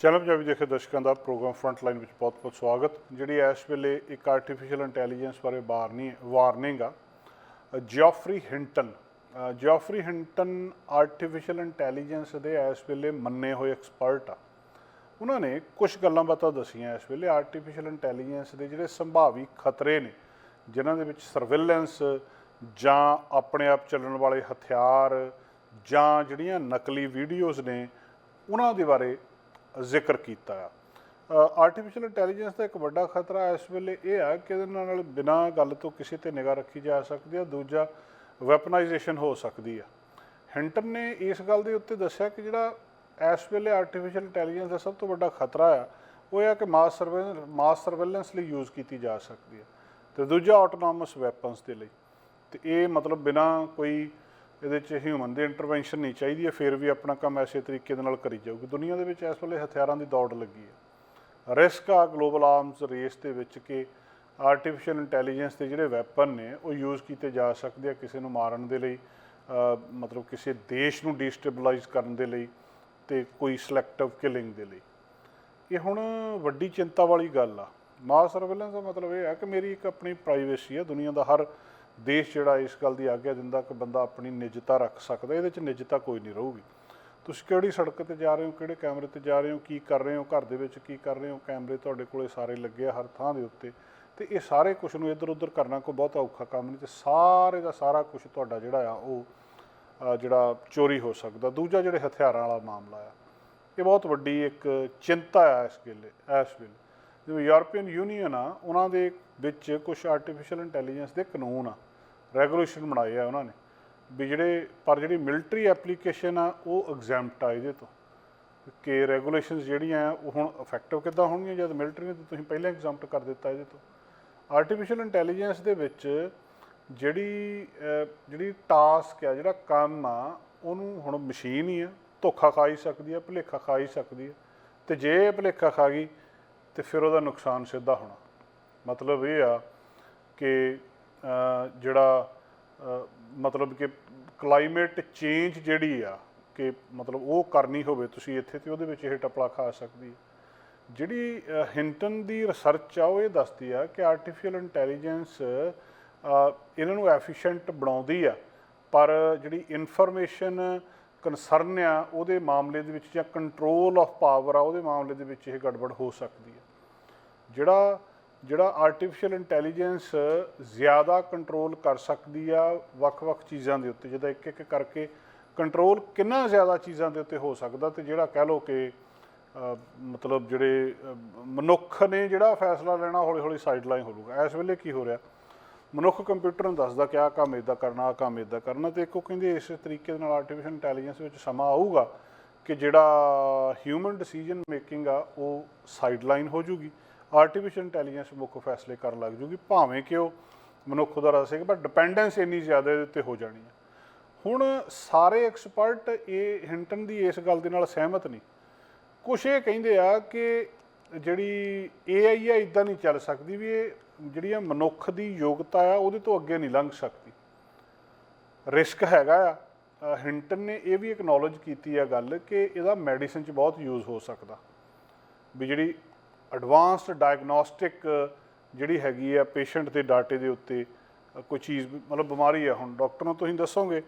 Channel Punjabi ਦੇਖੇ ਦਰਸ਼ਕਾਂ ਦਾ programme front line ਵਿੱਚ ਬਹੁਤ-ਬਹੁਤ ਸਵਾਗਤ। ਜਿਹੜੀ ਇਸ ਵੇਲੇ ਇੱਕ ਆਰਟੀਫੀਸ਼ੀਅਲ ਇੰਟੈਲੀਜੈਂਸ ਬਾਰੇ ਵਾਰਨੀ ਵਾਰਨਿੰਗ ਆ ਜਿਓਫਰੀ ਹਿੰਟਨ ਅ, ਜਿਓਫਰੀ ਹਿੰਟਨ ਆਰਟੀਫੀਸ਼ੀਅਲ ਇੰਟੈਲੀਜੈਂਸ ਦੇ ਇਸ ਵੇਲੇ ਮੰਨੇ ਹੋਏ ਐਕਸਪਰਟ ਆ। ਉਹਨਾਂ ਨੇ ਕੁਝ ਗੱਲਾਂ ਬਾਤਾਂ ਦਸੀਆਂ ਇਸ ਵੇਲੇ ਆਰਟੀਫੀਸ਼ੀਅਲ ਇੰਟੈਲੀਜੈਂਸ ਦੇ ਜਿਹੜੇ ਸੰਭਾਵੀ ਖਤਰੇ ਨੇ ਜਿਨ੍ਹਾਂ ਦੇ ਵਿੱਚ ਸਰਵੇਲੈਂਸ ਜਾਂ ਆਪਣੇ ਆਪ ਚੱਲਣ ਵਾਲੇ ਹਥਿਆਰ ਜਾਂ ਜਿਹੜੀਆਂ ਨਕਲੀ ਵੀਡੀਓਜ਼ ਨੇ ਉਹਨਾਂ ਦੇ ਬਾਰੇ ਜ਼ਿਕਰ ਕੀਤਾ ਆ। ਆਰਟੀਫੀਸ਼ੀਅਲ ਇੰਟੈਲੀਜੈਂਸ ਦਾ ਇੱਕ ਵੱਡਾ ਖਤਰਾ ਇਸ ਵੇਲੇ ਇਹ ਆ ਕਿ ਇਹਦੇ ਨਾਲ ਬਿਨਾਂ ਗੱਲ ਤੋਂ ਕਿਸੇ ਤੇ ਨਿਗਾਹ ਰੱਖੀ ਜਾ ਸਕਦੀ ਆ, ਦੂਜਾ ਵੈਪਨਾਈਜੇਸ਼ਨ ਹੋ ਸਕਦੀ ਆ। ਹਿੰਟਨ ਨੇ ਇਸ ਗੱਲ ਦੇ ਉੱਤੇ ਦੱਸਿਆ ਕਿ ਜਿਹੜਾ ਇਸ ਵੇਲੇ ਆਰਟੀਫੀਸ਼ੀਅਲ ਇੰਟੈਲੀਜੈਂਸ ਦਾ ਸਭ ਤੋਂ ਵੱਡਾ ਖਤਰਾ ਆ, ਉਹ ਇਹ ਆ ਕਿ ਮਾਸ ਸਰਵੇਲੈਂਸ ਮਾਸ ਸਰਵੇਲੈਂਸ ਲਈ ਯੂਜ਼ ਕੀਤੀ ਜਾ ਸਕਦੀ ਹੈ ਤੇ ਦੂਜਾ ਆਟੋਨੋਮਸ ਵੈਪਨਸ ਦੇ ਲਈ। ਤੇ ਇਹ ਮਤਲਬ ਬਿਨਾ ਕੋਈ ਇਹਦੇ 'ਚ ਹਿਊਮਨ ਦੀ ਇੰਟਰਵੈਂਸ਼ਨ ਨਹੀਂ ਚਾਹੀਦੀ ਹੈ, ਫਿਰ ਵੀ ਆਪਣਾ ਕੰਮ ਐਸੇ ਤਰੀਕੇ ਦੇ ਨਾਲ ਕਰੀ ਜਾਊਗੀ। ਦੁਨੀਆ ਦੇ ਵਿੱਚ ਇਸ ਵੇਲੇ ਹਥਿਆਰਾਂ ਦੀ ਦੌੜ ਲੱਗੀ ਹੈ। ਰਿਸਕ ਆ ਗਲੋਬਲ ਆਰਮਸ ਰੇਸ ਦੇ ਵਿੱਚ ਕਿ ਆਰਟੀਫੀਸ਼ੀਅਲ ਇੰਟੈਲੀਜੈਂਸ ਦੇ ਜਿਹੜੇ ਵੈਪਨ ਨੇ, ਉਹ ਯੂਜ਼ ਕੀਤੇ ਜਾ ਸਕਦੇ ਆ ਕਿਸੇ ਨੂੰ ਮਾਰਨ ਦੇ ਲਈ ਮਤਲਬ ਕਿਸੇ ਦੇਸ਼ ਨੂੰ ਡੀਸਟੇਬਲਾਈਜ਼ ਕਰਨ ਦੇ ਲਈ ਤੇ ਕੋਈ ਸਿਲੈਕਟਿਵ ਕਿਲਿੰਗ ਦੇ ਲਈ। ਇਹ ਹੁਣ ਵੱਡੀ ਚਿੰਤਾ ਵਾਲੀ ਗੱਲ ਆ। ਮਾਸ ਸਰਵੇਲੈਂਸ ਦਾ ਮਤਲਬ ਇਹ ਆ ਕਿ ਮੇਰੀ ਇੱਕ ਆਪਣੀ ਪ੍ਰਾਈਵੇਸੀ ਆ, ਦੁਨੀਆ ਦਾ ਹਰ ਦੇਸ਼ ਜਿਹੜਾ ਇਸ ਗੱਲ ਦੀ ਆਗਿਆ ਦਿੰਦਾ ਕਿ ਬੰਦਾ ਆਪਣੀ ਨਿੱਜਤਾ ਰੱਖ ਸਕਦਾ, ਇਹਦੇ 'ਚ ਨਿੱਜਤਾ ਕੋਈ ਨਹੀਂ ਰਹੂਗੀ। ਤੁਸੀਂ ਕਿਹੜੀ ਸੜਕ ਤੇ ਜਾ ਰਹੇ ਹੋ, ਕਿਹੜੇ ਕੈਮਰੇ ਤੇ ਜਾ ਰਹੇ ਹੋ, ਕੀ ਕਰ ਰਹੇ ਹੋ, ਘਰ ਦੇ ਵਿੱਚ ਕੀ ਕਰ ਰਹੇ ਹੋ? ਕੈਮਰੇ ਤੁਹਾਡੇ ਕੋਲੇ ਸਾਰੇ ਲੱਗੇ ਆ ਹਰ ਥਾਂ ਦੇ ਉੱਤੇ। ਤੇ ਇਹ ਸਾਰੇ ਕੁਝ ਨੂੰ ਇੱਧਰ ਉੱਧਰ ਕਰਨਾ ਕੋਈ ਬਹੁਤ ਔਖਾ ਕੰਮ ਨਹੀਂ ਤੇ ਸਾਰੇ ਦਾ ਸਾਰਾ ਕੁਝ ਤੁਹਾਡਾ ਜਿਹੜਾ ਆ ਉਹ ਜਿਹੜਾ ਚੋਰੀ ਹੋ ਸਕਦਾ। ਦੂਜਾ ਜਿਹੜੇ ਹਥਿਆਰਾਂ ਵਾਲਾ ਮਾਮਲਾ ਆ, ਇਹ ਬਹੁਤ ਵੱਡੀ ਇੱਕ ਚਿੰਤਾ ਆ ਇਸ ਵੇਲੇ ਇਸ ਵੇਲੇ। ਜਿਵੇਂ ਯੂਰਪੀਅਨ ਯੂਨੀਅਨ ਆ, ਉਹਨਾਂ ਦੇ ਵਿੱਚ ਕੁਝ ਆਰਟੀਫੀਸ਼ੀਅਲ ਇੰਟੈਲੀਜੈਂਸ ਦੇ ਕਾਨੂੰਨ ਆ। ਰੈਗੂਲੇਸ਼ਨ ਬਣਾਏ ਆ ਉਹਨਾਂ ਨੇ, ਵੀ ਜਿਹੜੇ, ਪਰ ਜਿਹੜੀ ਮਿਲਟਰੀ ਐਪਲੀਕੇਸ਼ਨ ਆ, ਉਹ ਐਗਜ਼ੈਂਪਟ ਆ ਇਹਦੇ ਤੋਂ। ਕਿ ਰੈਗੂਲੇਸ਼ਨਸ ਜਿਹੜੀਆਂ ਆ, ਉਹ ਹੁਣ ਇਫੈਕਟਿਵ ਕਿੱਦਾਂ ਹੋਣਗੀਆਂ? ਜਦ ਮਿਲਟਰੀ ਨੇ ਤਾਂ ਤੁਸੀਂ ਪਹਿਲਾਂ ਐਗਜ਼ੈਂਪਟ ਕਰ ਦਿੱਤਾ ਇਹਦੇ ਤੋਂ। ਆਰਟੀਫੀਸ਼ੀਅਲ ਇੰਟੈਲੀਜੈਂਸ ਦੇ ਵਿੱਚ ਜਿਹੜੀ ਜਿਹੜੀ ਟਾਸਕ ਆ, ਜਿਹੜਾ ਕੰਮ ਆ, ਉਹਨੂੰ ਹੁਣ ਮਸ਼ੀਨ ਹੀ ਆ, ਧੋਖਾ ਖਾ ਹੀ ਸਕਦੀ ਆ, ਭੁਲੇਖਾ ਖਾ ਹੀ ਸਕਦੀ ਆ। ਤੇ ਜੇ ਇਹ ਭੁਲੇਖਾ ਖਾ ਗਈ, ਤੇ ਫਿਰ ਉਹਦਾ ਨੁਕਸਾਨ ਸਿੱਧਾ ਹੋਣਾ। ਮਤਲਬ ਇਹ ਆ ਕਿ ਜਿਹੜਾ ਮਤਲਬ ਕਿ ਕਲਾਈਮੇਟ ਚੇਂਜ ਜਿਹੜੀ ਆ, ਕਿ ਮਤਲਬ ਉਹ ਕਰਨੀ ਹੋਵੇ, ਤੁਸੀਂ ਇੱਥੇ ਤੇ ਉਹਦੇ ਵਿੱਚ ਇਹ ਟਪਲਾ ਖਾ ਸਕਦੀ ਜਿਹੜੀ ਹਿੰਟਨ ਦੀ ਰਿਸਰਚ ਆ, ਉਹ ਇਹ ਦੱਸਦੀ ਆ ਕਿ ਆਰਟੀਫੀਸ਼ੀਅਲ ਇੰਟੈਲੀਜੈਂਸ ਇਹਨਾਂ ਨੂੰ ਐਫੀਸ਼ੀਐਂਟ ਬਣਾਉਂਦੀ ਆ, ਪਰ ਜਿਹੜੀ ਇਨਫੋਰਮੇਸ਼ਨ ਕਨਸਰਨ ਆ, ਉਹਦੇ ਮਾਮਲੇ ਦੇ ਵਿੱਚ ਜਾਂ ਕੰਟਰੋਲ ਆਫ ਪਾਵਰ ਆ, ਉਹਦੇ ਮਾਮਲੇ ਦੇ ਵਿੱਚ ਇਹ ਗੜਬੜ ਹੋ ਸਕਦੀ ਆ। ਜਿਹੜਾ ਜਿਹੜਾ ਆਰਟੀਫੀਸ਼ੀਅਲ ਇੰਟੈਲੀਜੈਂਸ ਜ਼ਿਆਦਾ ਕੰਟਰੋਲ ਕਰ ਸਕਦੀ ਆ ਵੱਖ-ਵੱਖ ਚੀਜ਼ਾਂ ਦੇ ਉੱਤੇ ਜਿਹਦਾ ਇੱਕ ਇੱਕ ਕਰਕੇ ਕੰਟਰੋਲ ਕਿੰਨਾ ਜ਼ਿਆਦਾ ਚੀਜ਼ਾਂ ਦੇ ਉੱਤੇ ਹੋ ਸਕਦਾ ਤੇ ਜਿਹੜਾ ਕਹਿ ਲਓ ਕਿ ਮਤਲਬ ਜਿਹੜੇ ਮਨੁੱਖ ਨੇ ਜਿਹੜਾ ਫੈਸਲਾ ਲੈਣਾ ਹੌਲੀ-ਹੌਲੀ ਸਾਈਡਲਾਈਨ ਹੋ ਜਾਊਗਾ। ਇਸ ਵੇਲੇ ਕੀ ਹੋ ਰਿਹਾ? ਮਨੁੱਖ ਕੰਪਿਊਟਰ ਨੂੰ ਦੱਸਦਾ ਕਿ ਆਹ ਕੰਮ ਇਦਾਂ ਕਰਨਾ, ਆਹ ਕੰਮ ਇਦਾਂ ਕਰਨਾ ਤੇ ਇੱਕ ਉਹ ਕਹਿੰਦੇ ਇਸ ਤਰੀਕੇ ਦੇ ਨਾਲ ਆਰਟੀਫੀਸ਼ੀਅਲ ਇੰਟੈਲੀਜੈਂਸ ਵਿੱਚ ਸਮਾਂ ਆਊਗਾ ਕਿ ਜਿਹੜਾ ਹਿਊਮਨ ਡਿਸੀਜਨ ਮੇਕਿੰਗ ਆ ਉਹ ਸਾਈਡਲਾਈਨ ਹੋ ਜੂਗੀ ਆਰਟੀਫੀਸ਼ੀਅਲ ਇੰਟੈਲੀਜੈਂਸ ਮੁੱਖ ਫੈਸਲੇ ਕਰਨ ਲੱਗ ਜੂਗੀ, ਭਾਵੇਂ ਕਿ ਉਹ ਮਨੁੱਖ ਦਾ ਰਸ ਹੈ ਪਰ ਡਿਪੈਂਡੈਂਸ ਇੰਨੀ ਜ਼ਿਆਦਾ ਇਹਦੇ ਉੱਤੇ ਹੋ ਜਾਣੀ ਹੈ। ਹੁਣ ਸਾਰੇ ਐਕਸਪਰਟ ਇਹ ਹਿੰਟਨ ਦੀ ਇਸ ਗੱਲ ਦੇ ਨਾਲ ਸਹਿਮਤ ਨਹੀਂ। ਕੁਛ ਇਹ ਕਹਿੰਦੇ ਆ ਕਿ ਜਿਹੜੀ AI ਆ ਇਦਾਂ ਨਹੀਂ ਚੱਲ ਸਕਦੀ ਵੀ ਇਹ ਜਿਹੜੀ ਆ ਮਨੁੱਖ ਦੀ ਯੋਗਤਾ ਆ, ਉਹਦੇ ਤੋਂ ਅੱਗੇ ਨਹੀਂ ਲੰਘ ਸਕਦੀ। ਰਿਸਕ ਹੈਗਾ ਆ। ਹਿੰਟਨ ਨੇ ਇਹ ਵੀ ਐਕਨੋਲਜ ਕੀਤੀ ਆ ਗੱਲ ਕਿ ਇਹਦਾ ਮੈਡੀਸਨ 'ਚ ਬਹੁਤ ਯੂਜ਼ ਹੋ ਸਕਦਾ। ਵੀ ਜਿਹੜੀ ਐਡਵਾਂਸਡ ਡਾਇਗਨੋਸਟਿਕ ਜਿਹੜੀ ਹੈਗੀ ਆ ਪੇਸ਼ੈਂਟ ਦੇ ਡਾਟੇ ਦੇ ਉੱਤੇ ਕੋਈ ਚੀਜ਼ ਮਤਲਬ ਬਿਮਾਰੀ ਆ, ਹੁਣ ਡਾਕਟਰ ਨੂੰ ਤੁਸੀਂ ਦੱਸੋਗੇ,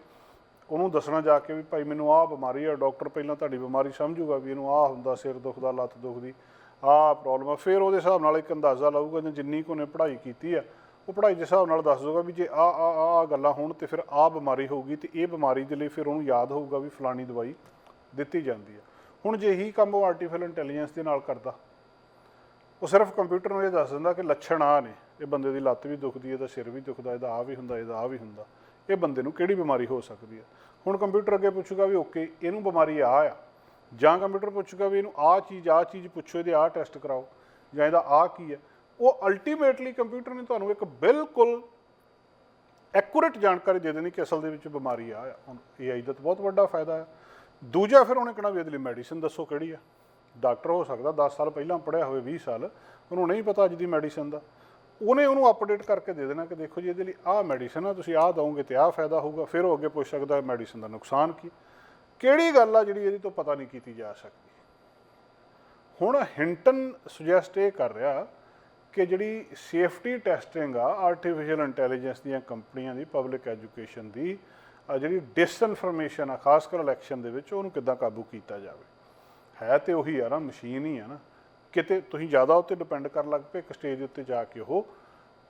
ਉਹਨੂੰ ਦੱਸਣਾ ਜਾ ਕੇ ਵੀ ਭਾਈ ਮੈਨੂੰ ਆਹ ਬਿਮਾਰੀ ਆ ਡਾਕਟਰ ਪਹਿਲਾਂ ਤੁਹਾਡੀ ਬਿਮਾਰੀ ਸਮਝੂਗਾ ਵੀ ਇਹਨੂੰ ਆਹ ਹੁੰਦਾ ਸਿਰ ਦੁਖਦਾ, ਲੱਤ ਦੁਖਦੀ, ਆਹ ਪ੍ਰੋਬਲਮ ਆ, ਫਿਰ ਉਹਦੇ ਹਿਸਾਬ ਨਾਲ ਇੱਕ ਅੰਦਾਜ਼ਾ ਲਾਊਗਾ ਜਾਂ ਜਿੰਨੀ ਕੁ ਨੇ ਪੜ੍ਹਾਈ ਕੀਤੀ ਆ, ਉਹ ਪੜ੍ਹਾਈ ਦੇ ਹਿਸਾਬ ਨਾਲ ਦੱਸ ਦਊਗਾ ਵੀ ਜੇ ਆ ਆ ਆ ਗੱਲਾਂ ਹੋਣ ਤੇ ਫਿਰ ਆਹ ਬਿਮਾਰੀ ਹੋਊਗੀ ਤੇ ਇਹ ਬਿਮਾਰੀ ਦੇ ਲਈ ਫਿਰ ਉਹਨੂੰ ਯਾਦ ਹੋਊਗਾ ਵੀ ਫਲਾਣੀ ਦਵਾਈ ਦਿੱਤੀ ਜਾਂਦੀ ਆ। ਹੁਣ ਜੇ ਇਹੀ ਕੰਮ ਉਹ ਆਰਟੀਫੀਸ਼ੀਅਲ ਇੰਟੈਲੀਜੈਂਸ ਦੇ ਨਾਲ ਕਰਦਾ ਉਹ ਸਿਰਫ ਕੰਪਿਊਟਰ ਨੂੰ ਇਹ ਦੱਸ ਦਿੰਦਾ ਕਿ ਲੱਛਣ ਆ ਨੇ। ਇਹ ਬੰਦੇ ਦੀ ਲੱਤ ਵੀ ਦੁਖਦੀ ਹੈ, ਇਹਦਾ ਸਿਰ ਵੀ ਦੁਖਦਾ ਇਹਦਾ ਆ ਵੀ ਹੁੰਦਾ, ਇਹਦਾ ਆ ਵੀ ਹੁੰਦਾ। ਇਹ ਬੰਦੇ ਨੂੰ ਕਿਹੜੀ ਬਿਮਾਰੀ ਹੋ ਸਕਦੀ ਹੈ? ਹੁਣ ਕੰਪਿਊਟਰ ਅੱਗੇ ਪੁੱਛੂਗਾ ਵੀ ਓਕੇ, ਇਹਨੂੰ ਬਿਮਾਰੀ ਆ ਆ। ਜਾਂ ਕੰਪਿਊਟਰ ਪੁੱਛੂਗਾ ਵੀ ਇਹਨੂੰ ਆ ਚੀਜ਼ ਆ ਚੀਜ਼ ਪੁੱਛੋ, ਇਹਦੇ ਆ ਟੈਸਟ ਕਰਾਓ, ਜਾਂ ਇਹਦਾ ਆ ਕੀ ਹੈ। ਉਹ ਅਲਟੀਮੇਟਲੀ ਕੰਪਿਊਟਰ ਨੇ ਤੁਹਾਨੂੰ ਇੱਕ ਬਿਲਕੁਲ ਐਕੂਰੇਟ ਜਾਣਕਾਰੀ ਦੇ ਦੇਣੀ ਕਿ ਅਸਲ ਦੇ ਵਿੱਚ ਬਿਮਾਰੀ ਆ। ਹੁਣ AI ਦਾ ਤਾਂ ਬਹੁਤ ਵੱਡਾ ਫਾਇਦਾ ਹੈ ਦੂਜਾ ਫਿਰ ਉਹਨੇ ਕਹਿਣਾ ਵੀ ਇਹਦੇ ਲਈ ਮੈਡੀਸਿਨ ਦੱਸੋ ਕਿਹੜੀ ਆ। ਡਾਕਟਰ ਹੋ ਸਕਦਾ 10 ਸਾਲ ਪਹਿਲਾਂ ਪੜਿਆ ਹੋਵੇ 20 ਸਾਲ, ਉਹਨੂੰ ਨਹੀਂ ਪਤਾ ਅੱਜ ਦੀ ਮੈਡੀਸਨ ਦਾ। ਉਹਨੇ ਉਹਨੂੰ ਅਪਡੇਟ ਕਰਕੇ ਦੇ ਦੇਣਾ ਕਿ ਦੇਖੋ ਜੀ ਇਹਦੇ ਲਈ ਆਹ ਮੈਡੀਸਨ ਆ, ਤੁਸੀਂ ਆਹ ਦਵੋਗੇ ਤੇ ਆਹ ਫਾਇਦਾ ਹੋਊਗਾ, ਫਿਰ ਉਹ ਅੱਗੇ ਪੁੱਛ ਸਕਦਾ ਮੈਡੀਸਨ ਦਾ ਨੁਕਸਾਨ ਕੀ। ਕਿਹੜੀ ਗੱਲ ਆ ਜਿਹੜੀ ਇਹਦੇ ਤੋਂ ਪਤਾ ਨਹੀਂ ਕੀਤੀ ਜਾ ਸਕਦੀ? ਹੁਣ ਹਿੰਟਨ ਸੁਜੈਸਟ ਇਹ ਕਰ ਰਿਹਾ ਕਿ ਜਿਹੜੀ ਸੇਫਟੀ ਟੈਸਟਿੰਗ ਆ ਆਰਟੀਫੀਸ਼ੀਅਲ ਇੰਟੈਲੀਜੈਂਸ ਦੀਆਂ ਕੰਪਨੀਆਂ ਦੀ ਪਬਲਿਕ ਐਜੂਕੇਸ਼ਨ ਦੀ ਜਿਹੜੀ ਡਿਸਇਨਫੋਰਮੇਸ਼ਨ ਆ, ਖਾਸ ਕਰ ਇਲੈਕਸ਼ਨ ਦੇ ਵਿੱਚ, ਉਹਨੂੰ ਕਿੱਦਾਂ ਕਾਬੂ ਕੀਤਾ ਜਾਵੇ? ਹੈ ਤੇ ਉਹੀ ਆ ਨਾ, ਮਸ਼ੀਨ ਹੀ ਆ ਨਾ। ਕਿਤੇ ਤੁਸੀਂ ਜ਼ਿਆਦਾ ਉੱਤੇ ਡਿਪੈਂਡ ਕਰਨ ਲੱਗ ਪਏ, ਇੱਕ ਸਟੇਜ ਉੱਤੇ ਜਾ ਕੇ ਉਹ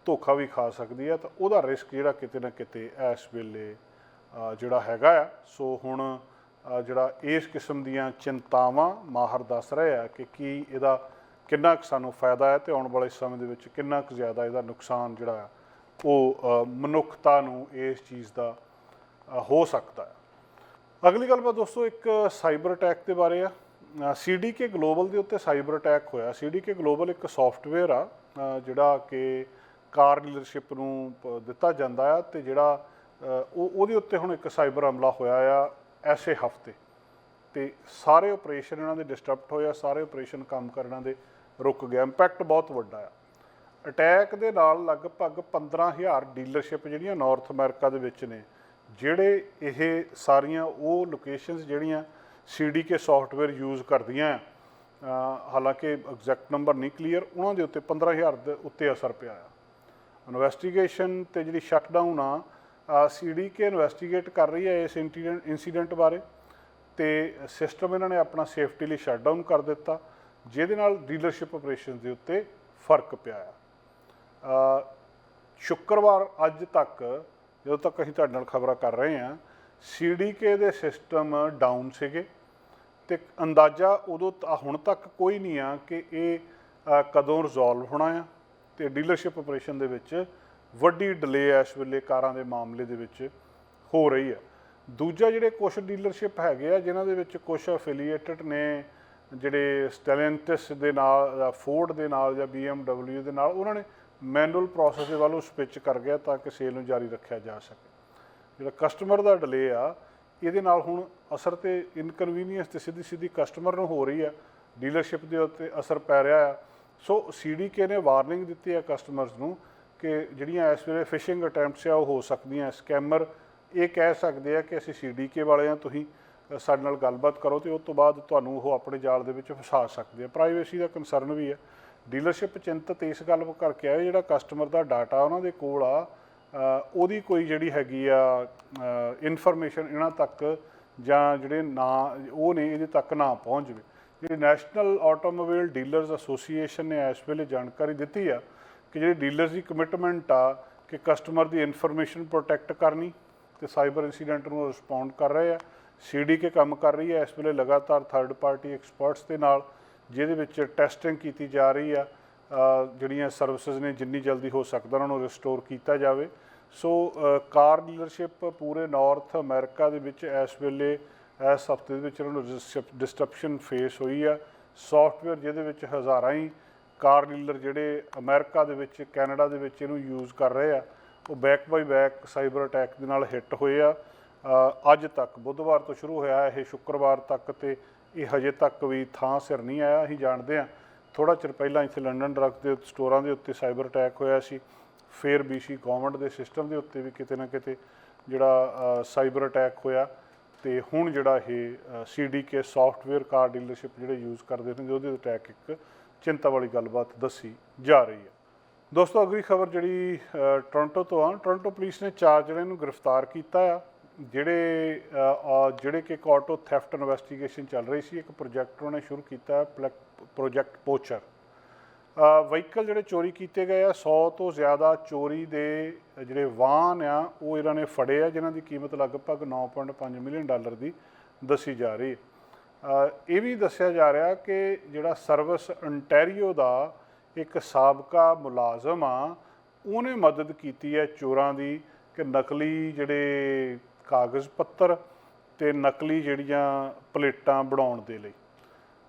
ਧੋਖਾ ਵੀ ਖਾ ਸਕਦੀ ਆ, ਤਾਂ ਉਹਦਾ ਰਿਸਕ ਜਿਹੜਾ ਕਿਤੇ ਨਾ ਕਿਤੇ ਇਸ ਵੇਲੇ ਜਿਹੜਾ ਹੈਗਾ ਆ। ਸੋ ਹੁਣ ਜਿਹੜਾ ਇਸ ਕਿਸਮ ਦੀਆਂ ਚਿੰਤਾਵਾਂ ਮਾਹਰ ਦੱਸ ਰਹੇ ਆ ਕਿ ਕੀ ਇਹਦਾ ਕਿੰਨਾ ਕੁ ਸਾਨੂੰ ਫਾਇਦਾ ਹੈ ਤੇ ਆਉਣ ਵਾਲੇ ਸਮੇਂ ਦੇ ਵਿੱਚ ਕਿੰਨਾ ਕੁ ਜ਼ਿਆਦਾ ਇਹਦਾ ਨੁਕਸਾਨ ਜਿਹੜਾ ਆ, ਉਹ ਮਨੁੱਖਤਾ ਨੂੰ ਇਸ ਚੀਜ਼ ਦਾ ਹੋ ਸਕਦਾ ਹੈ। ਅਗਲੀ ਗੱਲਬਾਤ ਦੋਸਤੋ ਇੱਕ ਸਾਈਬਰ ਅਟੈਕ ਦੇ ਬਾਰੇ ਆ। ਸੀਡੀਕੇ ਗਲੋਬਲ ਦੇ ਉੱਤੇ ਸਾਈਬਰ ਅਟੈਕ ਹੋਇਆ। ਸੀਡੀਕੇ ਗਲੋਬਲ ਇੱਕ ਸੌਫਟਵੇਅਰ ਆ ਜਿਹੜਾ ਕਿ ਕਾਰ ਡੀਲਰਸ਼ਿਪ ਨੂੰ ਪ- ਦਿੱਤਾ ਜਾਂਦਾ ਆ ਤੇ ਜਿਹੜਾ ਉਹ, ਉਹਦੇ ਉੱਤੇ ਹੁਣ ਇੱਕ ਸਾਈਬਰ ਹਮਲਾ ਹੋਇਆ ਆ ਐਸੇ ਹਫ਼ਤੇ। ਤੇ ਸਾਰੇ ਆਪਰੇਸ਼ਨ ਇਹਨਾਂ ਦੇ ਡਿਸਟਰਬਡ ਹੋਇਆ ਸਾਰੇ ਆਪਰੇਸ਼ਨ ਕੰਮ ਕਰਨਾ ਦੇ ਰੁਕ ਗਿਆ। ਇੰਪੈਕਟ ਬਹੁਤ ਵੱਡਾ ਆ। ਅਟੈਕ ਦੇ ਨਾਲ ਲਗਭਗ 15000 ਡੀਲਰਸ਼ਿਪ ਜਿਹੜੀਆਂ ਨਾਰਥ ਅਮਰੀਕਾ ਦੇ ਵਿੱਚ ਨੇ, ਜਿਹੜੇ ਇਹ ਸਾਰੀਆਂ ਉਹ ਲੋਕੇਸ਼ਨਸ ਜਿਹੜੀਆਂ ਸੀਡੀਕੇ ਸੌਫਟਵੇਅਰ ਯੂਜ਼ ਕਰਦੀਆਂ ਹਾਲਾਂਕਿ ਐਗਜ਼ੈਕਟ ਨੰਬਰ ਨਹੀਂ ਕਲੀਅਰ ਉਹਨਾਂ ਦੇ ਉੱਤੇ 15000 ਦੇ ਉੱਤੇ ਅਸਰ ਪਿਆ ਆ। ਇਨਵੈਸਟੀਗੇਸ਼ਨ ਤੇ ਜਿਹੜੀ ਸ਼ਟਡਾਊਨ ਆ ਸੀਡੀਕੇ ਇਨਵੈਸਟੀਗੇਟ ਕਰ ਰਹੀ ਹੈ ਇਸ ਇੰਸੀਡੈਂਟ ਇਨਸੀਡੈਂਟ ਬਾਰੇ। ਤੇ ਸਿਸਟਮ ਇਹਨਾਂ ਨੇ ਆਪਣਾ ਸੇਫਟੀ ਲਈ ਸ਼ਟਡਾਊਨ ਕਰ ਦਿੱਤਾ, ਜਿਹਦੇ ਨਾਲ ਡੀਲਰਸ਼ਿਪ ਆਪਰੇਸ਼ਨ ਦੇ ਉੱਤੇ ਫ਼ਰਕ ਪਿਆ ਆ। ਸ਼ੁੱਕਰਵਾਰ ਅੱਜ ਤੱਕ, ਜਦੋਂ ਤੱਕ ਅਸੀਂ ਤੁਹਾਡੇ ਨਾਲ ਖਬਰਾਂ ਕਰ ਰਹੇ ਹਾਂ ਸੀਡੀਕੇ ਦੇ ਸਿਸਟਮ ਡਾਊਨ ਸੀਗੇ ਤੇ ਅੰਦਾਜ਼ਾ ਉਦੋਂ ਤ- ਹੁਣ ਤੱਕ ਕੋਈ ਨਹੀਂ ਆ ਕਿ ਇਹ ਕਦੋਂ ਰਿਜ਼ੋਲਵ ਹੋਣਾ ਆ ਤੇ ਡੀਲਰਸ਼ਿਪ ਆਪਰੇਸ਼ਨ ਦੇ ਵਿੱਚ ਵੱਡੀ ਡਿਲੇ ਇਸ ਵੇਲੇ ਕਾਰਾਂ ਦੇ ਮਾਮਲੇ ਦੇ ਵਿੱਚ ਹੋ ਰਹੀ ਆ। ਦੂਜਾ ਜਿਹੜੇ ਕੁਝ ਡੀਲਰਸ਼ਿਪ ਹੈਗੇ ਆ, ਜਿਨ੍ਹਾਂ ਦੇ ਵਿੱਚ ਕੁਝ ਅਫੀਲੀਏਟਡ ਨੇ, ਜਿਹੜੇ ਸਟੈਲੈਂਟਸ ਦੇ ਨਾਲ ਫੋਰਡ ਦੇ ਨਾਲ, ਜਾਂ BMW ਦੇ ਨਾਲ, ਉਹਨਾਂ ਨੇ ਮੈਨੂਅਲ ਪ੍ਰੋਸੈਸ ਦੇ ਵੱਲੋਂ ਸਵਿਚ ਕਰ ਗਿਆ ਤਾਂ ਕਿ ਸੇਲ ਨੂੰ ਜਾਰੀ ਰੱਖਿਆ ਜਾ ਸਕੇ। ਜਿਹੜਾ ਕਸਟਮਰ ਦਾ ਡਿਲੇ ਆ, ਇਹਦੇ ਨਾਲ ਹੁਣ ਅਸਰ ਤੇ ਇਨਕਨਵੀਨੀਅੰਸ ਤੇ ਸਿੱਧੀ ਸਿੱਧੀ ਕਸਟਮਰ ਨੂੰ ਹੋ ਰਹੀ ਆ ਡੀਲਰਸ਼ਿਪ ਦੇ ਉੱਤੇ ਅਸਰ ਪੈ ਰਿਹਾ ਆ। ਸੋ ਸੀਡੀਕੇ ਨੇ ਵਾਰਨਿੰਗ ਦਿੱਤੀ ਆ ਕਸਟਮਰਸ ਨੂੰ ਕਿ ਜਿਹੜੀਆਂ ਇਸ ਵੇਲੇ ਫਿਸ਼ਿੰਗ ਅਟੈਂਪਟਸ ਆ, ਉਹ ਹੋ ਸਕਦੀਆਂ। ਸਕੈਮਰ ਇਹ ਕਹਿ ਸਕਦੇ ਆ ਕਿ ਅਸੀਂ ਸੀਡੀਕੇ ਵਾਲੇ ਆ, ਤੁਸੀਂ ਸਾਡੇ ਨਾਲ ਗੱਲਬਾਤ ਕਰੋ ਤੇ ਉਸ ਤੋਂ ਬਾਅਦ ਤੁਹਾਨੂੰ ਉਹ ਆਪਣੇ ਜਾਲ ਦੇ ਵਿੱਚ ਫਸਾ ਸਕਦੇ ਆ। ਪ੍ਰਾਈਵੇਸੀ ਦਾ ਕੰਸਰਨ ਵੀ ਆ। ਡੀਲਰਸ਼ਿਪ ਚਿੰਤਤ ਇਸ ਗੱਲ ਕਰਕੇ ਆਏ, ਜਿਹੜਾ ਕਸਟਮਰ ਦਾ ਡਾਟਾ ਉਹਨਾਂ ਦੇ ਕੋਲ ਆ ਉਹਦੀ ਕੋਈ ਜਿਹੜੀ ਹੈਗੀ ਆ ਇਨਫੋਰਮੇਸ਼ਨ ਇਹਨਾਂ ਤੱਕ ਜਾਂ ਜਿਹੜੇ ਨਾ, ਉਹ ਨੇ ਇਹਦੇ ਤੱਕ ਨਾ ਪਹੁੰਚ ਜਵੇ। ਜਿਹੜੀ ਨੈਸ਼ਨਲ ਆਟੋਮੋਬਾਈਲ ਡੀਲਰਸ ਐਸੋਸੀਏਸ਼ਨ ਨੇ ਇਸ ਵੇਲੇ ਜਾਣਕਾਰੀ ਦਿੱਤੀ ਆ ਕਿ ਜਿਹੜੀ ਡੀਲਰਸ ਦੀ ਕਮਿਟਮੈਂਟ ਆ ਕਿ ਕਸਟਮਰ ਦੀ ਇਨਫੋਰਮੇਸ਼ਨ ਪ੍ਰੋਟੈਕਟ ਕਰਨੀ ਤੇ ਸਾਈਬਰ ਇਨਸੀਡੈਂਟ ਨੂੰ ਰਿਸਪੌਂਡ ਕਰ ਰਹੇ ਆ। ਸੀਡੀਕੇ ਕੰਮ ਕਰ ਰਹੀ ਹੈ ਇਸ ਵੇਲੇ ਲਗਾਤਾਰ ਥਰਡ ਪਾਰਟੀ ਐਕਸਪਰਟਸ ਦੇ ਨਾਲ, ਜਿਹਦੇ ਵਿੱਚ ਟੈਸਟਿੰਗ ਕੀਤੀ ਜਾ ਰਹੀ ਆ। ਜਿਹੜੀਆਂ ਸਰਵਿਸਿਜ਼ ਨੇ, ਜਿੰਨੀ ਜਲਦੀ ਹੋ ਸਕਦਾ ਉਹਨਾਂ ਨੂੰ ਰਿਸਟੋਰ ਕੀਤਾ ਜਾਵੇ। ਸੋ ਕਾਰ ਡੀਲਰਸ਼ਿਪ ਪੂਰੇ ਨਾਰਥ ਅਮਰੀਕਾ ਦੇ ਵਿੱਚ ਇਸ ਵੇਲੇ, ਇਸ ਹਫ਼ਤੇ ਦੇ ਵਿੱਚ ਉਹਨਾਂ ਨੂੰ ਡਿਸਟਰਪਸ਼ਨ ਫੇਸ ਹੋਈ ਆ। ਸੌਫਟਵੇਅਰ ਜਿਹਦੇ ਵਿੱਚ ਹਜ਼ਾਰਾਂ ਹੀ ਕਾਰ ਡੀਲਰ ਜਿਹੜੇ ਅਮਰੀਕਾ ਦੇ ਵਿੱਚ ਕੈਨੇਡਾ ਦੇ ਵਿੱਚ ਇਹਨੂੰ ਯੂਜ਼ ਕਰ ਰਹੇ ਆ, ਉਹ back by back cyber attack ਦੇ ਨਾਲ ਹਿੱਟ ਹੋਏ ਆ। ਅੱਜ ਤੱਕ, ਬੁੱਧਵਾਰ ਤੋਂ ਸ਼ੁਰੂ ਹੋਇਆ ਇਹ, ਸ਼ੁੱਕਰਵਾਰ ਤੱਕ ਤੇ ਇਹ ਹਜੇ ਤੱਕ ਵੀ ਥਾਂ ਸਿਰ ਨਹੀਂ ਆਇਆ, ਅਸੀਂ ਜਾਣਦੇ ਹਾਂ ਥੋੜਾ ਚਿਰ ਪਹਿਲਾਂ ਇੱਥੇ ਲੰਡਨ ਡਰੱਗ ਦੇ ਸਟੋਰਾਂ ਦੇ ਉੱਤੇ ਸਾਈਬਰ ਅਟੈਕ ਹੋਇਆ ਸੀ। ਫਿਰ BC ਗਵਰਨਮੈਂਟ ਦੇ ਸਿਸਟਮ ਦੇ ਉੱਤੇ ਵੀ ਕਿਤੇ ਨਾ ਕਿਤੇ ਜਿਹੜਾ ਸਾਈਬਰ ਅਟੈਕ ਹੋਇਆ ਤੇ ਹੁਣ ਜਿਹੜਾ ਇਹ ਸੀਡੀਕੇ ਸੌਫਟਵੇਅਰ ਕਾਰ ਡੀਲਰਸ਼ਿਪ ਜਿਹੜੇ ਯੂਜ਼ ਕਰਦੇ ਨੇ ਉਹਦੇ ਅਟੈਕ ਇੱਕ ਚਿੰਤਾ ਵਾਲੀ ਗੱਲਬਾਤ ਦੱਸੀ ਜਾ ਰਹੀ ਹੈ। ਦੋਸਤੋ ਅਗਲੀ ਖਬਰ ਜਿਹੜੀ ਅ, ਟੋਰਾਂਟੋ ਤੋਂ ਆ ਟੋਰਾਂਟੋ ਪੁਲਿਸ ਨੇ ਚਾਰ ਜਣਿਆਂ ਨੂੰ ਗ੍ਰਿਫਤਾਰ ਕੀਤਾ ਆ ਜਿਹੜੇ ਜਿਹੜੇ ਕਿ ਇੱਕ ਆਟੋ ਥੈਫਟ ਇਨਵੈਸਟੀਗੇਸ਼ਨ ਚੱਲ ਰਹੀ ਸੀ ਇੱਕ ਪ੍ਰੋਜੈਕਟ ਉਹਨੇ ਸ਼ੁਰੂ ਕੀਤਾ ਹੈ ਪ੍ਰੋਜੈਕਟ ਪੋਚਰ ਵਹੀਕਲ ਜਿਹੜੇ ਚੋਰੀ ਕੀਤੇ ਗਏ ਆ 100 ਤੋਂ ਜ਼ਿਆਦਾ ਚੋਰੀ ਦੇ ਜਿਹੜੇ ਵਾਹਨ ਆ, ਉਹ ਇਹਨਾਂ ਨੇ ਫੜੇ ਆ, ਜਿਨ੍ਹਾਂ ਦੀ ਕੀਮਤ ਲਗਭਗ 9.5 ਮਿਲੀਅਨ ਡਾਲਰ ਦੀ ਦੱਸੀ ਜਾ ਰਹੀ। ਹੈ ਇਹ ਵੀ ਦੱਸਿਆ ਜਾ ਰਿਹਾ ਕਿ ਜਿਹੜਾ ਸਰਵਿਸ ਅੰਟੈਰੀਓ ਦਾ ਇੱਕ ਸਾਬਕਾ ਮੁਲਾਜ਼ਮ ਆ, ਉਹਨੇ ਮਦਦ ਕੀਤੀ ਹੈ ਚੋਰਾਂ ਦੀ ਕਿ ਨਕਲੀ ਜਿਹੜੇ ਕਾਗਜ਼ ਪੱਤਰ ਤੇ ਨਕਲੀ ਜਿਹੜੀਆਂ ਪਲੇਟਾਂ ਬਣਾਉਣ ਦੇ ਲਈ।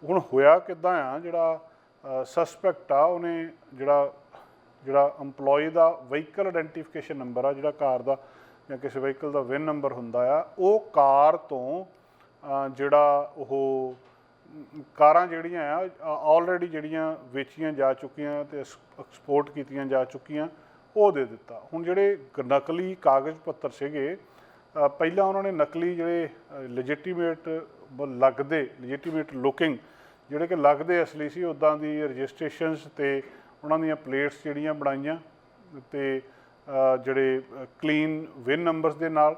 ਹੁਣ ਹੋਇਆ ਕਿਦਾਂ ਆ, ਜਿਹੜਾ ਸਸਪੈਕਟ ਆ, ਉਹਨੇ ਜਿਹੜਾ ਜਿਹੜਾ EMPLOYE ਦਾ ਵਹੀਕਲ ਆਇਡੈਂਟੀਫਿਕੇਸ਼ਨ ਨੰਬਰ ਆ, ਜਿਹੜਾ ਕਾਰ ਦਾ ਜਾਂ ਕਿਸੇ ਵਹੀਕਲ ਦਾ ਵਿਨ ਨੰਬਰ ਹੁੰਦਾ ਆ, ਉਹ ਕਾਰ ਤੋਂ ਜਿਹੜਾ ਉਹ ਕਾਰਾਂ ਜਿਹੜੀਆਂ ਆ ਆਲਰੇਡੀ ਜਿਹੜੀਆਂ ਵੇਚੀਆਂ ਜਾ ਚੁੱਕੀਆਂ ਤੇ ਐਕਸਪੋਰਟ ਕੀਤੀਆਂ ਜਾ ਚੁੱਕੀਆਂ, ਉਹ ਦੇ ਦਿੱਤਾ। ਹੁਣ ਜਿਹੜੇ ਨਕਲੀ ਕਾਗਜ਼ ਪੱਤਰ ਸੀਗੇ ਪਹਿਲਾਂ ਉਹਨਾਂ ਨੇ ਨਕਲੀ ਜਿਹੜੇ ਲੈਜੀਟੀਮੇਟ ਲੱਗਦੇ ਲੈਜੀਟੀਮੇਟ ਲੁਕਿੰਗ ਜਿਹੜੇ ਕਿ ਲੱਗਦੇ ਅਸਲੀ ਸੀ ਉਦਾਂ ਦੀ ਰਜਿਸਟ੍ਰੇਸ਼ਨਸ ਤੇ ਉਹਨਾਂ ਦੀਆਂ ਪਲੇਟਸ ਜਿਹੜੀਆਂ ਬਣਾਈਆਂ ਤੇ ਜਿਹੜੇ ਕਲੀਨ ਵਿਨ ਨੰਬਰਸ ਦੇ ਨਾਲ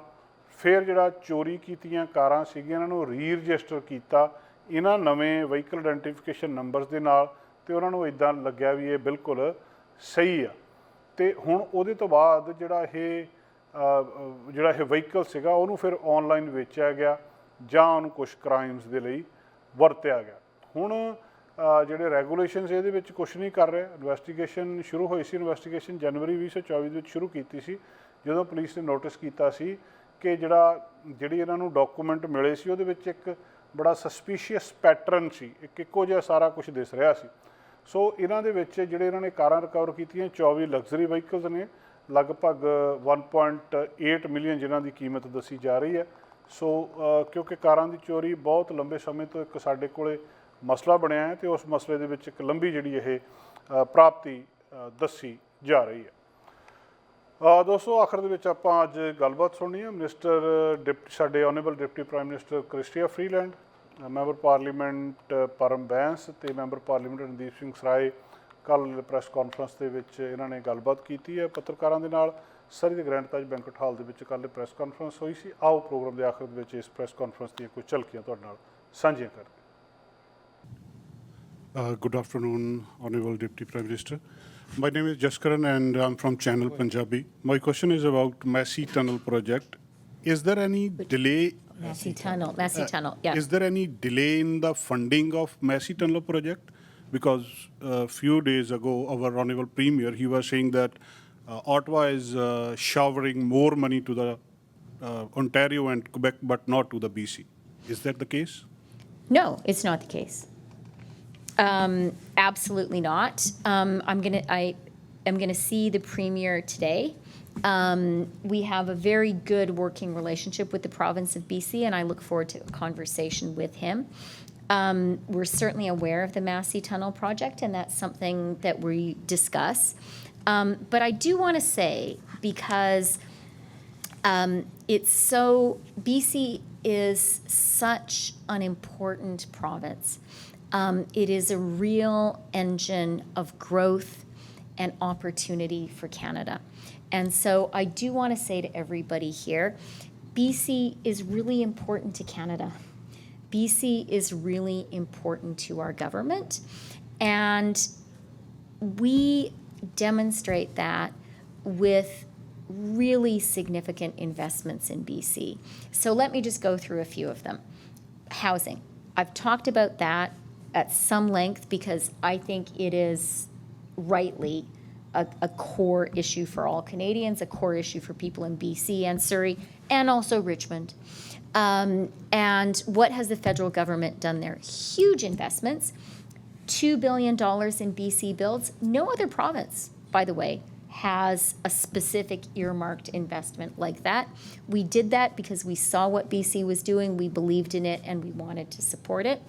ਫਿਰ ਜਿਹੜਾ ਚੋਰੀ ਕੀਤੀਆਂ ਕਾਰਾਂ ਸੀਗੀਆਂ, ਇਹਨਾਂ ਨੂੰ ਰੀ ਰਜਿਸਟਰ ਕੀਤਾ ਇਹਨਾਂ ਨਵੇਂ ਵਹੀਕਲ ਆਇਡੈਂਟੀਫਿਕੇਸ਼ਨ ਨੰਬਰਸ ਦੇ ਨਾਲ ਤੇ ਉਹਨਾਂ ਨੂੰ ਇਦਾਂ ਲੱਗਿਆ ਵੀ ਇਹ ਬਿਲਕੁਲ ਸਹੀ ਆ। ਤੇ ਹੁਣ ਉਹਦੇ ਤੋਂ ਬਾਅਦ ਜਿਹੜਾ ਇਹ ਜਿਹੜਾ ਇਹ ਵਹੀਕਲ ਸੀਗਾ, ਉਹਨੂੰ ਫਿਰ ਆਨਲਾਈਨ ਵੇਚਿਆ ਗਿਆ ਜਾਂ ਉਹਨੂੰ ਕੁਝ ਕ੍ਰਾਈਮਸ ਦੇ ਲਈ ਵਰਤਿਆ ਗਿਆ। ਹੁਣ ਜਿਹੜੇ ਰੈਗੂਲੇਸ਼ਨਸ ਇਹਦੇ ਵਿੱਚ ਕੁਝ ਨਹੀਂ ਕਰ ਰਹੇ। ਇਨਵੈਸਟੀਗੇਸ਼ਨ ਸ਼ੁਰੂ ਹੋਈ ਸੀ, ਇਨਵੈਸਟੀਗੇਸ਼ਨ ਜਨਵਰੀ 2024 ਦੇ ਵਿੱਚ ਸ਼ੁਰੂ ਕੀਤੀ ਸੀ, ਜਦੋਂ ਪੁਲਿਸ ਨੇ ਨੋਟਿਸ ਕੀਤਾ ਸੀ ਕਿ ਜਿਹੜਾ, ਜਿਹੜੀ ਇਹਨਾਂ ਨੂੰ ਡਾਕੂਮੈਂਟ ਮਿਲੇ ਸੀ, ਉਹਦੇ ਵਿੱਚ ਇੱਕ ਬੜਾ ਸਸਪੀਸ਼ੀਅਸ ਪੈਟਰਨ ਸੀ, ਇੱਕ ਇੱਕੋ ਜਿਹਾ ਸਾਰਾ ਕੁਝ ਦਿਸ ਰਿਹਾ ਸੀ। ਸੋ ਇਹਨਾਂ ਦੇ ਵਿੱਚ ਜਿਹੜੇ ਇਹਨਾਂ ਨੇ ਕਾਰਾਂ ਰਿਕਵਰ ਕੀਤੀਆਂ 24 ਲਗਜ਼ਰੀ ਵਹੀਕਲਸ ਨੇ, ਲਗਭਗ 1.8 ਮਿਲੀਅਨ ਜਿਨ੍ਹਾਂ ਦੀ ਕੀਮਤ ਦੱਸੀ ਜਾ ਰਹੀ ਹੈ। ਸੋ ਕਿਉਂਕਿ ਕਾਰਾਂ ਦੀ ਚੋਰੀ ਬਹੁਤ ਲੰਬੇ ਸਮੇਂ ਤੋਂ ਇੱਕ ਸਾਡੇ ਕੋਲੇ ਮਸਲਾ ਬਣਿਆ ਹੈ ਤੇ ਉਸ ਮਸਲੇ ਦੇ ਵਿੱਚ ਇੱਕ ਲੰਬੀ ਜਿਹੜੀ ਇਹ ਪ੍ਰਾਪਤੀ ਦੱਸੀ ਜਾ ਰਹੀ ਹੈ। ਅ, ਦੋਸਤੋ ਆਖਰ ਦੇ ਵਿੱਚ ਆਪਾਂ ਅੱਜ ਗੱਲਬਾਤ ਸੁਣਨੀ ਹੈ। ਮਿਨਿਸਟਰ ਡਿਪਟੀ ਸਾਡੇ honourable deputy prime minister Chrystia Freeland uh, member parliament Param Bains ਤੇ ਮੈਂਬਰ ਪਾਰਲੀਮੈਂਟ ਰਣਦੀਪ ਸਿੰਘ ਸਰਾਏ ਕੱਲ ਪ੍ਰੈਸ ਕਾਨਫਰੰਸ ਦੇ ਵਿੱਚ ਇਹਨਾਂ ਨੇ ਗੱਲਬਾਤ ਕੀਤੀ ਹੈ ਪੱਤਰਕਾਰਾਂ ਦੇ ਨਾਲ। ਸਰੀ ਦੇ ਗ੍ਰੈਂਡ ਤਾਜ ਬੈਂਕਟ ਹਾਲ ਦੇ ਵਿੱਚ ਕੱਲ ਪ੍ਰੈਸ ਕਾਨਫਰੰਸ ਹੋਈ ਸੀ। ਆਓ ਪ੍ਰੋਗਰਾਮ ਦੇ ਆਖਰ ਦੇ ਵਿੱਚ ਇਸ ਪ੍ਰੈਸ ਕਾਨਫਰੰਸ ਦੀਆਂ ਕੁਝ ਝਲਕੀਆਂ ਤੁਹਾਡੇ ਨਾਲ ਸਾਂਝੀਆਂ ਕਰ Uh, Good afternoon, Honorable Deputy Prime Minister. My name is Jaskaran and I'm from Channel Punjabi. My question is about Massey Tunnel project. Is there any delay? Massey Tunnel, Massey Tunnel, yeah. Is there any delay in the funding of Massey Tunnel project? Because a few days ago, our Honorable Premier, he was saying that uh, Ottawa is uh, showering more money to the uh, Ontario and Quebec, but not to the BC. Is that the case? No, it's not the case. Um, absolutely not. Um, I'm gonna, I am gonna see the premier today. Um, we have a very good working relationship with the province of BC, and I look forward to a conversation with him. Um, we're certainly aware of the Massey Tunnel project, and that's something that we discuss. Um, but I do want to say, because um, it's so BC is such an important province. Um, it is a real engine of growth and opportunity for Canada. And so I do want to say to everybody here BC is really important to Canada. BC is really important to our government. And we demonstrate that with really significant investments in BC. So let me just go through a few of them. Housing. I've talked about that at some length because I think it is rightly a, a core issue for all Canadians, a core issue for people in BC and Surrey, and also Richmond. Um, and what has the federal government done there? Huge investments. $2 billion in BC builds. No other province, by the way, has a specific earmarked investment like that. We did that because we saw what BC was doing, we believed in it, and we wanted to support it.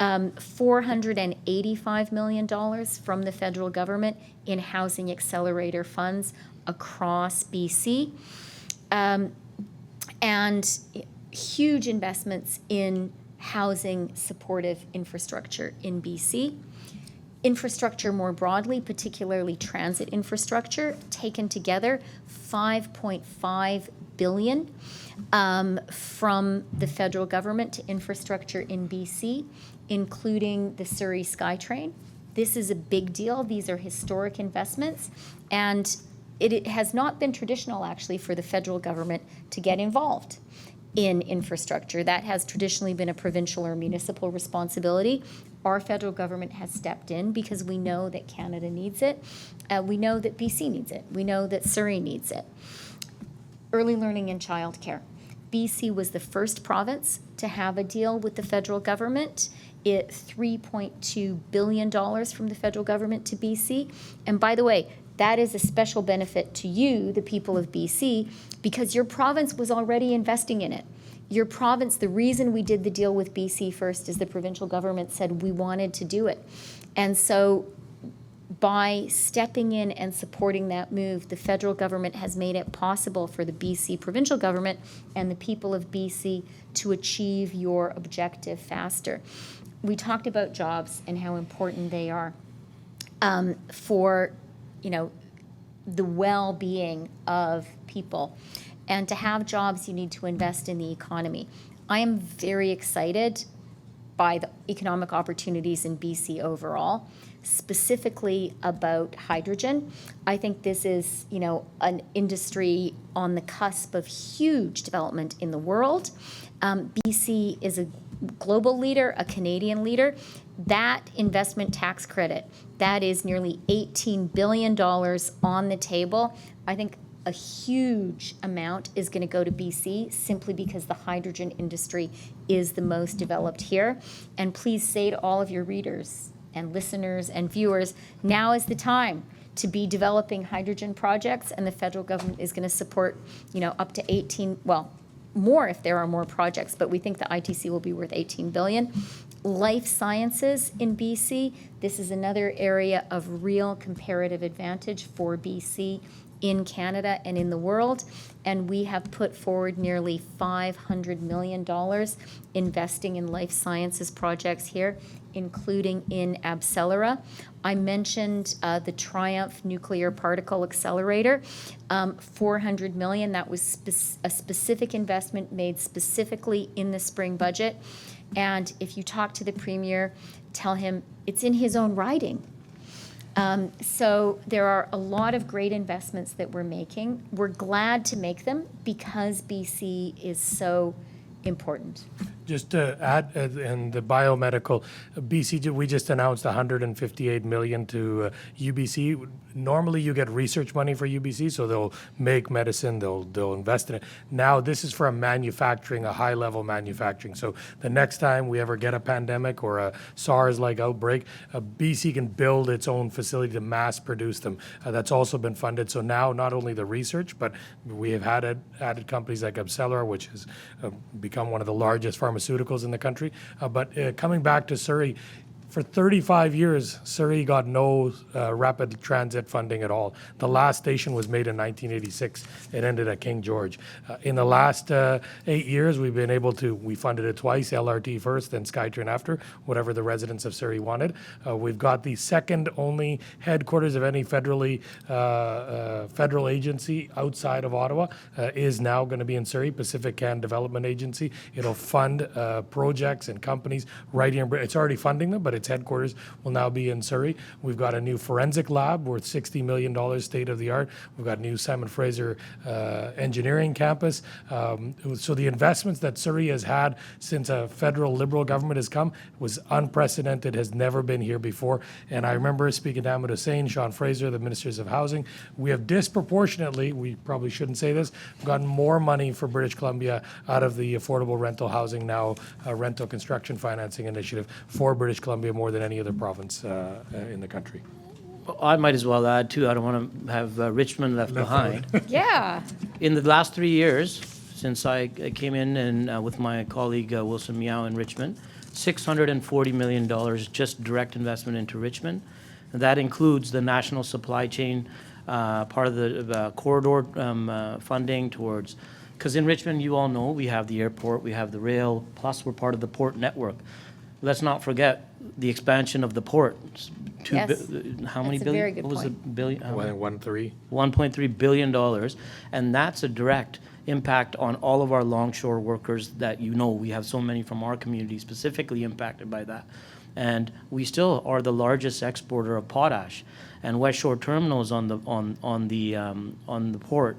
Um, $485 million from the federal government in housing accelerator funds across BC. Um, and huge investments in housing supportive infrastructure in BC. Infrastructure more broadly, particularly transit infrastructure, taken together, 5.5 billion um, from the federal government to infrastructure in BC, including the Surrey SkyTrain. This is a big deal. These are historic investments, and it, it has not been traditional actually for the federal government to get involved in infrastructure. That has traditionally been a provincial or municipal responsibility. Our federal government has stepped in because we know that Canada needs it. Uh, we know that BC needs it. We know that Surrey needs it. Early learning and childcare. BC was the first province to have a deal with the federal government. It $3.2 billion from the federal government to BC. And by the way, that is a special benefit to you, the people of BC, because your province was already investing in it. Your province, the reason we did the deal with BC first is the provincial government said we wanted to do it. And so by stepping in and supporting that move, the federal government has made it possible for the BC provincial government and the people of BC to achieve your objective faster. We talked about jobs and how important they are um, for, you know, the well-being of people. And to have jobs, you need to invest in the economy. I am very excited by the economic opportunities in BC overall, specifically about hydrogen. I think this is, you know, an industry on the cusp of huge development in the world. Um, BC is a global leader, a Canadian leader. That investment tax credit, that is nearly $18 billion on the table. I think a huge amount is going to go to BC simply because the hydrogen industry is the most developed here. And please say to all of your readers and listeners and viewers, now is the time to be developing hydrogen projects, and the federal government is going to support, you know, up to 18, well, more if there are more projects, but we think the ITC will be worth 18 billion. Life sciences in BC, this is another area of real comparative advantage for BC in Canada and in the world. And we have put forward nearly $500 million investing in life sciences projects here, including in Abcelera. I mentioned uh, the Triumph Nuclear Particle Accelerator, um, 400 million. That was spec- a specific investment made specifically in the spring budget. And if you talk to the premier, tell him it's in his own writing. Um, so there are a lot of great investments that we're making. We're glad to make them because BC is so important. Just to add, uh, in the biomedical, uh, BC, we just announced 158 million to uh, UBC. Normally, you get research money for UBC, so they'll make medicine, they'll they'll invest in it. Now, this is for a manufacturing, a high level manufacturing. So the next time we ever get a pandemic or a SARS-like outbreak, uh, BC can build its own facility to mass produce them. Uh, that's also been funded. So now, not only the research, but we have had added, added companies like Abcelera, which has uh, become one of the largest pharmaceuticals in the country. Uh, but uh, coming back to Surrey, for 35 years, Surrey got no uh, rapid transit funding at all. The last station was made in 1986. It ended at King George. Uh, in the last uh, eight years, we've been able to, we funded it twice, LRT first, then SkyTrain after, whatever the residents of Surrey wanted. Uh, we've got the second only headquarters of any federally, uh, uh, federal agency outside of Ottawa uh, is now going to be in Surrey, Pacific Can Development Agency. It'll fund uh, projects and companies right here in. It's already funding them, but its headquarters will now be in Surrey. We've got a new forensic lab worth $60 million, state of the art. We've got a new Simon Fraser uh, engineering campus. Um, so the investments that Surrey has had since a federal liberal government has come was unprecedented, has never been here before. And I remember speaking to Ahmed Hussein, Sean Fraser, the ministers of housing. We have disproportionately, we probably shouldn't say this, gotten more money for British Columbia out of the affordable rental housing now uh, rental construction financing initiative for British Columbia more than any other province uh, uh, in the country. I might as well add too, I don't want to have uh, Richmond left behind. Yeah. In the last three years, since I I came in and uh, with my colleague uh, Wilson Meow in Richmond, $640 million just direct investment into Richmond. And that includes the national supply chain, uh, part of the uh, corridor um, uh, funding towards, because in Richmond, you all know, we have the airport, we have the rail, plus we're part of the port network. Let's not forget the expansion of the port. It's two bi- Yes. How many That's a billion? very good What was the point. billion? how many? One, one, three. $1.3 billion, and that's a direct impact on all of our longshore workers that you know, we have so many from our community specifically impacted by that. And we still are the largest exporter of potash, and West Shore Terminals on the, on, on the, um, on the port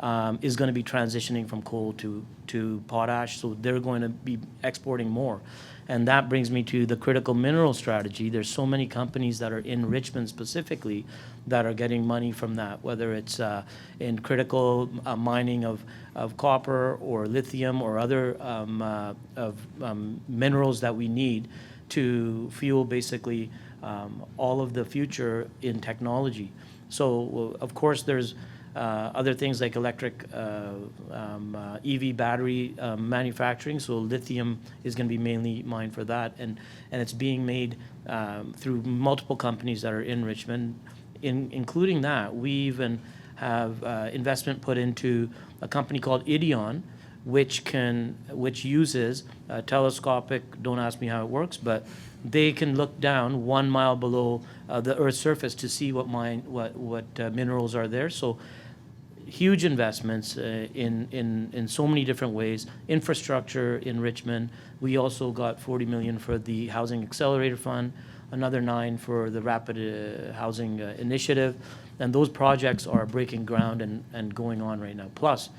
um, is gonna be transitioning from coal to, to potash, so they're going to be exporting more. And that brings me to the critical mineral strategy. There's so many companies that are in Richmond specifically that are getting money from that, whether it's uh, in critical uh, mining of, of copper or lithium or other um, uh, of um, minerals that we need to fuel basically um, all of the future in technology. So, of course, there's other things like electric uh, um, uh, EV battery um, manufacturing. So lithium is going to be mainly mined for that, and and it's being made um, through multiple companies that are in Richmond. In including that, we even have uh, investment put into a company called Ideon, which can which uses uh, telescopic. Don't ask me how it works, but they can look down one mile below uh, the Earth's surface to see what mine what what uh, minerals are there. So huge investments uh, in, in, in so many different ways. Infrastructure in Richmond. We also got 40 million for the Housing Accelerator Fund, another nine for the Rapid uh, Housing uh, Initiative. And those projects are breaking ground and, and going on right now. Plus,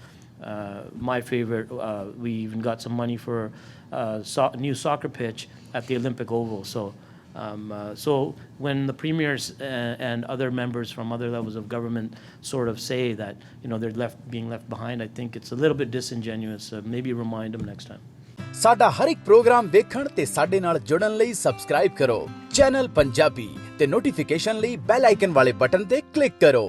uh, my favorite, uh, we even got some money for uh, so- a new soccer pitch at the Olympic Oval. So um, uh, So when the premiers uh, and other members from other levels of government sort of say that, you know, they're left, being left behind, I think it's a little bit disingenuous. Uh, Maybe remind them next time. ਸਾਡਾ ਹਰ ਇੱਕ programme ਵੇਖਣ ਤੇ ਸਾਡੇ ਨਾਲ ਜੁੜਨ ਲਈ subscribe ਕਰੋ channel Punjabi ਤੇ ਨੋਟੀਫਿਕੇਸ਼ਨ ਲਈ ਬੈਲ ਆਈਕਨ ਵਾਲੇ ਬਟਨ ਤੇ ਕਲਿੱਕ ਕਰੋ